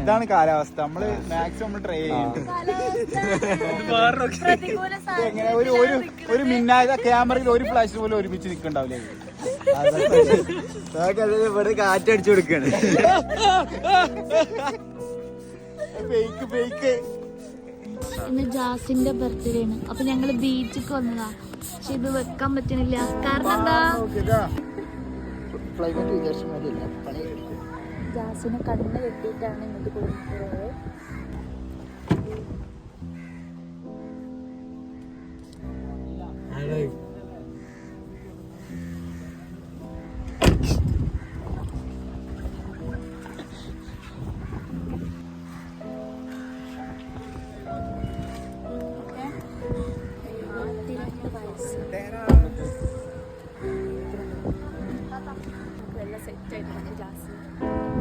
ഇതാണ് കാലാവസ്ഥ. നമ്മൾ മാക്സിമം നമ്മൾ ട്രൈ ചെയ്യുന്നുണ്ട് എങ്ങനെ ഒരു ഒരു ഒരു മിന്നായ ക്യാമറയിൽ ഒരു ഫ്ലാഷ് പോലും ഒരുമിച്ച് നിൽക്കണ്ടാവില്ലേ? ഇവിടെ കാറ്റടിച്ചു കൊടുക്കാണ്. ഫേക്ക് ഫേക്ക് ഇന്ന് ജാസിന്റെ ബർത്ത്ഡേ ആണ്. അപ്പൊ ഞങ്ങൾ ബീച്ചിക്ക് വന്നതാ. പക്ഷെ ഇത് വെക്കാൻ പറ്റണില്ല. കാരണം എന്താ? ജാസിനെ കണ്ണ് കെട്ടിയിട്ടാണ് ഇങ്ങോട്ട് കൊടുക്കുന്നത്.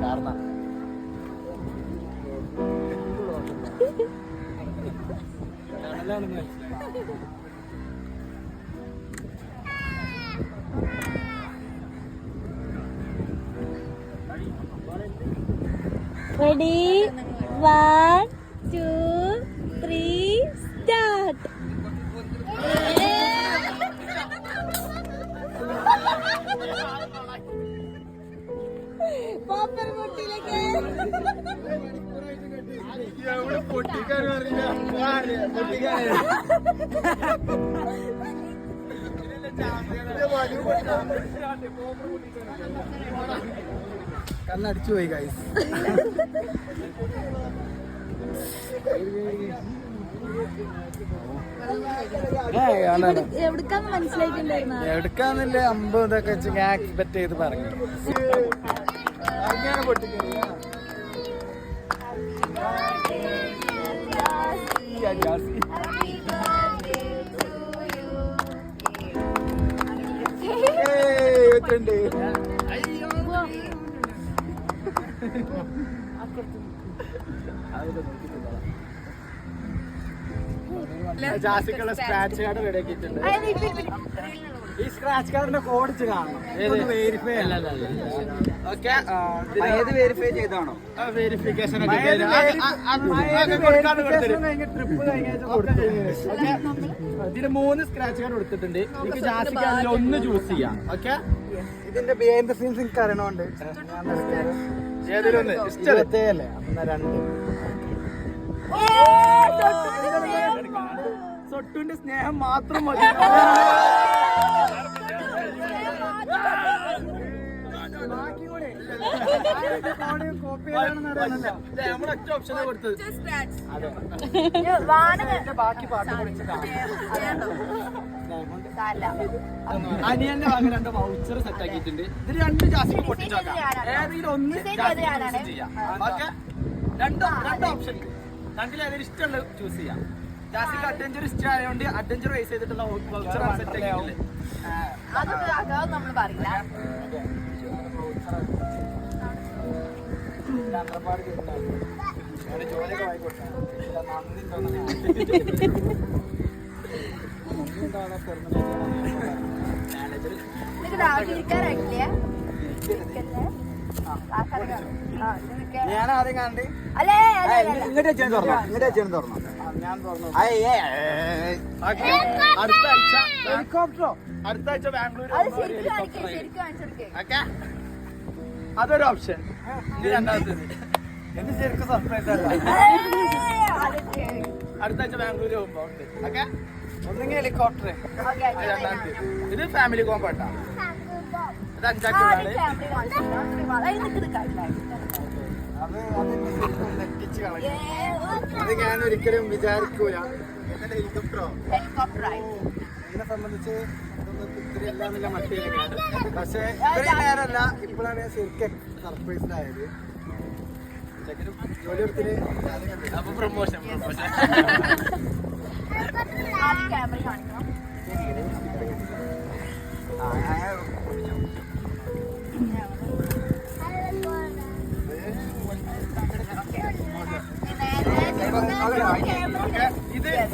കാരണം. Ready one two three start കണ്ണടിച്ചു പോയി ഗൈസ് എവിടക്കാന്ന് അമ്പതൊക്കെ ഞാൻ എക്സ്പെക്ട് ചെയ്ത് പറഞ്ഞു. അങ്ങനെ പൊട്ടിക്കറി ജാസിക്കുള്ള സ്ക്രാച്ച് കാർഡ് റെഡി ആക്കിയിട്ടുണ്ട്. ഈ സ്ക്രാച്ച് കാർഡിന്റെ കോഡ് കാണണം. വെരിഫൈ ഓക്കെ ഏത് വെരിഫൈ ചെയ്താണോ? വെരിഫിക്കേഷൻ ഇതിന് മൂന്ന് സ്ക്രാച്ച് കാർഡ് കൊടുത്തിട്ടുണ്ട്. എനിക്ക് ജാസിക്ക് അതിൽ ഒന്ന് ചൂസ് ചെയ്യാം. ഓക്കെ ഇതിന്റെ ബിഹൈൻഡ് സീൻസ് എനിക്ക് അറിയണോണ്ട്. ഏതിലൊന്ന്? അപ്പൊ രണ്ട്. സൊട്ടുന്റെ സ്നേഹം മാത്രം മതി. ബാക്കി പാട്ട് അനിയന്റെ ഭാഗം രണ്ട് വൗച്ചർ സെറ്റ് ആക്കിയിട്ടുണ്ട്. ഇത് രണ്ട് ജാസിക്ക് പൊട്ടിച്ചോക്കാം. ഏതെങ്കിലും ഒന്ന് ചെയ്യാം രണ്ട് രണ്ട് ഓപ്ഷൻ രണ്ടിലേതെങ്കിലും ഇഷ്ടമുള്ള ചൂസ് ചെയ്യാം. ജാസിക്ക് അഡ്വഞ്ചർ ഇഷ്ടം ആയതുകൊണ്ട് അഡ്വഞ്ചർ ബേസ് ചെയ്തിട്ടുള്ള വൗച്ചർ സെറ്റ് നമ്മൾ പറയില്ല. ഞാൻ ആദ്യം കണ്ട് അല്ലേ ഇങ്ങോട്ട് അച്ഛനും തുറന്നു. ഇങ്ങോട്ട് അച്ഛനും തുറന്നു. അടുത്ത ആഴ്ച ഹെലികോപ്റ്ററോ? അടുത്ത ആഴ്ച ബാംഗ്ലൂർ. ഓക്കെ? അതൊരു ഓപ്ഷൻ. രണ്ടാമത്തേത് എന്ത് ശരിക്കും സർപ്രൈസ് അല്ല. അടുത്ത ആഴ്ച ബാംഗ്ലൂർ പോകുമ്പോ ഓക്കെ? ഒന്നെങ്കിൽ ഹെലികോപ്റ്റർ. രണ്ടാമത്തേത് ഇത്. ഫാമിലി കോമ്പാട്ടാ ഇത് അഞ്ചാക്കി അത് അതെന്നെ ശരിക്കും നെറ്റിച്ച് കളയും അത് ഞാൻ ഒരിക്കലും വിചാരിക്കൂല. ഹെലികോപ്റ്ററോ. എന്നെ സംബന്ധിച്ച് പക്ഷേ ഇത്രയും നേരമല്ല ഇപ്പോഴാണ് ഞാൻ ശരിക്കും സർപ്രൈസ്ഡ് ആയത് ചെക്കനും ജോലി എടുത്തിന് അപ്പൊ പ്രൊമോഷൻ ക്യാമറ കാണിക്കണം. ഇത്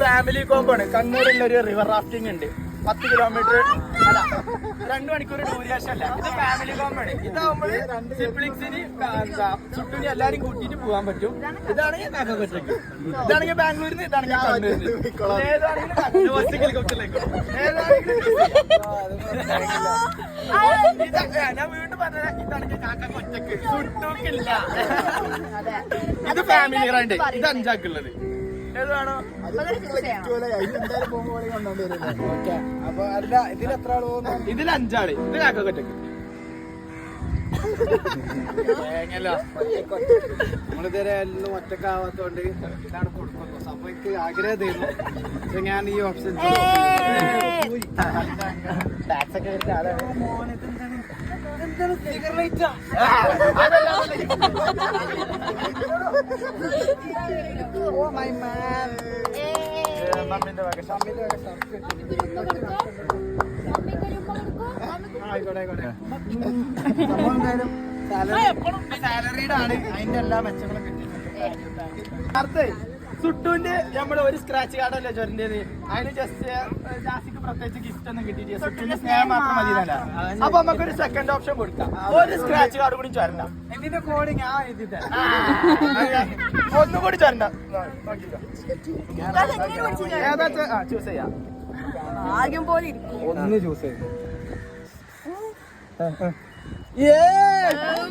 ഫാമിലി കോമ്പാണ് ആണ്. കണ്ണൂരിൽ ഒരു റിവർ റാഫ്റ്റിംഗ് ഉണ്ട്. പത്ത് കിലോമീറ്റർ അല്ല രണ്ടു മണിക്കൂർ ഡ്യൂറേഷൻ അല്ല ഇത് ഫാമിലി കോമ്പാണ് ആണ്. ഇതാവുമ്പോൾ സിബ്ലിങ്സിന് ചുട്ടിന് എല്ലാരും കൂട്ടിയിട്ട് പോകാൻ പറ്റും. ഇതാണെങ്കിൽ കാക്ക കൊച്ചക്ക് ഇതാണെങ്കിൽ ബാംഗ്ലൂരിൽ നിന്ന് ഇതാണെങ്കിൽ കണ്ണൂരിൽ ഏതാണെങ്കിലും ഞാൻ വീണ്ടും പറഞ്ഞ ഇതാണെങ്കിൽ കാക്ക കൊച്ചക്ക്. ചുട്ടൂക്കില്ല ഇത് ഫാമിലി റൈഡ് ഇത് അഞ്ചാക്കുള്ളത് ഇതിൽ എത്ര ആൾ പോകുന്നു? ഇതിൽ അഞ്ചാൾ. ഇത് കാക്ക കൊച്ചക്ക് നമ്മളിതുവരെ എല്ലാം ഒറ്റക്കാവാത്തോണ്ട് ഇതാണ് കൊടുക്കുന്നത്. അപ്പൊ എനിക്ക് ആഗ്രഹം തരുന്നു പക്ഷെ ഞാൻ ഈ ഓപ്ഷൻ ടാക്സ് ഒക്കെ ഓ സാലറീഡ് ആണ് അതിന്റെ എല്ലാ മെച്ചങ്ങളും കിട്ടിയിട്ടുണ്ട് സുട്ടുവിന്റെ നമ്മുടെ ഒരു സ്ക്രാച്ച് കാർഡ് അല്ലേ ചൊരന്റേത് അതിന് ജസ്റ്റ് ജാസിക്ക് പ്രത്യേകിച്ച് ഗിഫ്റ്റ് ഒന്നും കിട്ടിയില്ല സുട്ടുവിന്റെ സ്നേഹം മാത്രം മതിയല്ല അപ്പൊ നമുക്കൊരു സെക്കൻഡ് ഓപ്ഷൻ കൊടുക്കാം ഒരു സ്ക്രാച്ച് കാർഡ് കൂടി ചൊരണ്ട എന്തിന്റെ കോഡ് ഞാൻ എഴുതിട്ടെ ഒന്നും കൂടി ചൊരണ്ട ഏതാ ചൂസ് ചെയ്യാം ആദ്യം പോലെ ഇരിക്കും ഒന്ന് ചൂസ് ചെയ്തു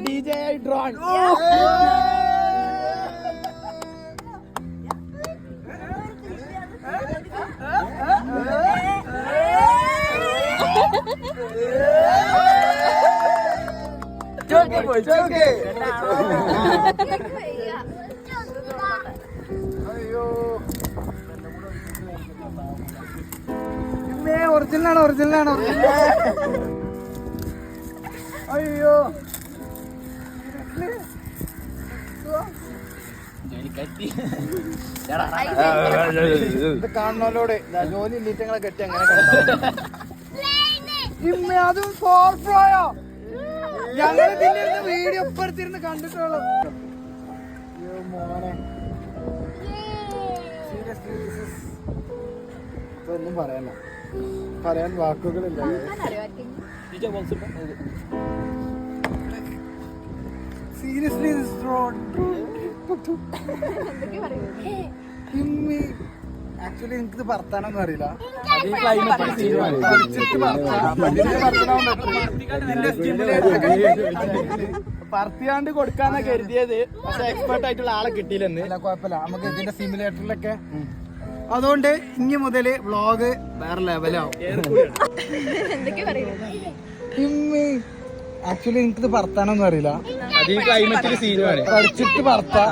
D J drone original original ആണ് അയ്യോ. ഇത് കാണുന്നോലോട് ജോലി ലീറ്റങ്ങളെ കെട്ടി അങ്ങനെ അതും ഫോർ പ്രോയോ ഞങ്ങൾ ഇതിന്റെ വീഡിയോ ഇപ്പടുത്തിരുന്ന് കണ്ടിട്ടുള്ളൂ. അയ്യോ മോനെ. ഒന്നും പറയാനില്ല പറയാൻ വാക്കുകളില്ല. സീരിയസ്ലി ആക്ച്വലി എനിക്ക് ഭർത്താനൊന്നും അറിയില്ല പറത്തിയാണ്ട് കൊടുക്കാന്നാ കരുതിയത്. പക്ഷെ എക്സ്പെർട്ട് ആയിട്ടുള്ള ആളെ കിട്ടിയില്ലെന്ന്. അല്ല കുഴപ്പമില്ല. നമുക്ക് ഇതിന്റെ സിമുലേറ്ററിലൊക്കെ അതുകൊണ്ട് ഇനി മുതൽ വ്ളോഗ് വേറെ ലെവലാവും ആക്ച്വലി എനിക്കിത് ഭർത്താനൊന്നും അറിയില്ല. പഠിച്ചിട്ട് ഭർത്താ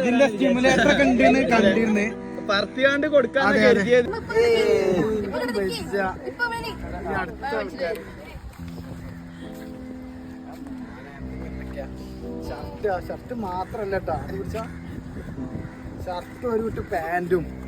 ഇതിന്റെ സ്റ്റിമുലേറ്റർ ഒക്കെ ഉണ്ടെന്ന് കണ്ടിരുന്ന്. പറത്തിയാണ്ട് കൊടുക്കാൻ ഷർട്ട് ഷർട്ട് മാത്രല്ല കേട്ടാ ഷർട്ട് ഒരു വിട്ട് പാന്റും.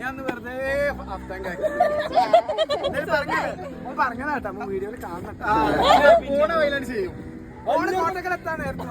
ഞാൻ വെറുതെ പറഞ്ഞതാട്ടാ വീഡിയോയിൽ കാണണം ചെയ്യും ഓണ് കോട്ടക്കലെത്താൻ നേരത്തെ